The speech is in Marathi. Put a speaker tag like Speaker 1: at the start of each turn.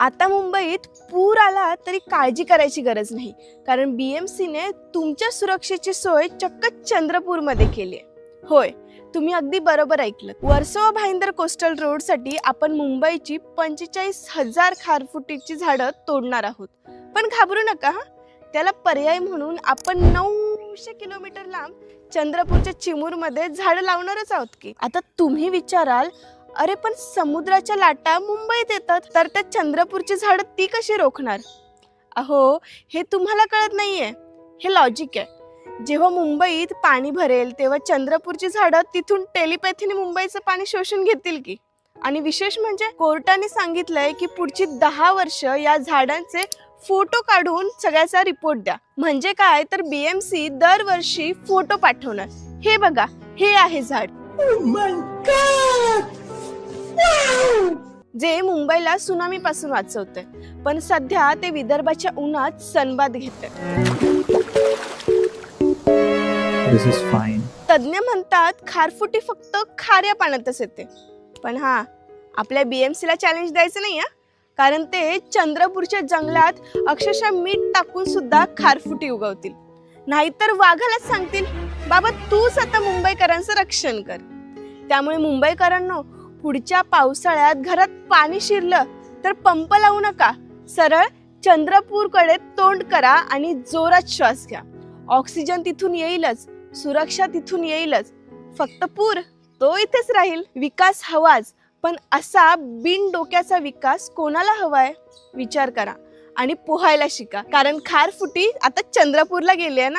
Speaker 1: आता मुंबईत पूर आला तरी काळजी करायची गरज नाही. कारण बी एम सीने तुमच्या सुरक्षेची सोय चक्क चंद्रपूरमध्ये केली आहे. होय तुम्ही अगदी बरोबर ऐकलं. वर्सोवा भाईंदर कोस्टल रोडसाठी आपण मुंबईची पंचेचाळीस हजार खारफुटीची झाडं तोडणार आहोत. पण घाबरू नका हा. त्याला पर्याय म्हणून आपण नऊशे किलोमीटर लांब चंद्रपूरच्या चिमूरमध्ये झाडं लावणारच आहोत की. आता तुम्ही विचाराल अरे पण समुद्राच्या लाटा मुंबईत येतात. तर त्या चंद्रपूरची झाडं ती कशी रोखणार? अहो हे तुम्हाला कळत नाहीये. हे लॉजिक आहे. जेव्हा मुंबईत पाणी भरेल तेव्हा चंद्रपूरची झाडं तिथून टेलिपॅथीने मुंबईचं पाणी शोषून घेतील की? आणि विशेष म्हणजे कोर्टाने सांगितलंय की पुढची दहा वर्ष या झाडांचे फोटो काढून सगळ्याचा रिपोर्ट द्या. म्हणजे काय? तर बीएमसी दरवर्षी फोटो पाठवणार. हे बघा हे आहे झाड. Oh जे मुंबईला सुनामी पासून वाचवते पण सध्या ते विदर्भाच्या उन्हात सनबाद घेते. तज्ज्ञ म्हणतात खारफुटी फक्त खाऱ्या पाण्यातच येते. पण हा आपल्या BMC ला चॅलेंज द्यायचं नाही कारण ते चंद्रपूरच्या जंगलात अक्षरशः मीठ टाकून सुद्धा खारफुटी उगवतील. नाहीतर वाघालाच सांगतील बाबा तूच आता मुंबईकरांचं रक्षण कर. त्यामुळे मुंबईकरांनो पुढच्या पावसाळ्यात घरात पाणी शिरलं तर पंप लावू नका. सरळ चंद्रपूरकडे तोंड करा आणि जोरात श्वास घ्या. ऑक्सिजन तिथून येईलच सुरक्षा तिथून येईलच. फक्त पूर तो इथेच राहील. विकास हवाच पण असा बिन डोक्याचा विकास कोणाला हवाय? विचार करा आणि पोहायला शिका. कारण खारफुटी आता चंद्रपूरला गेली आहे ना?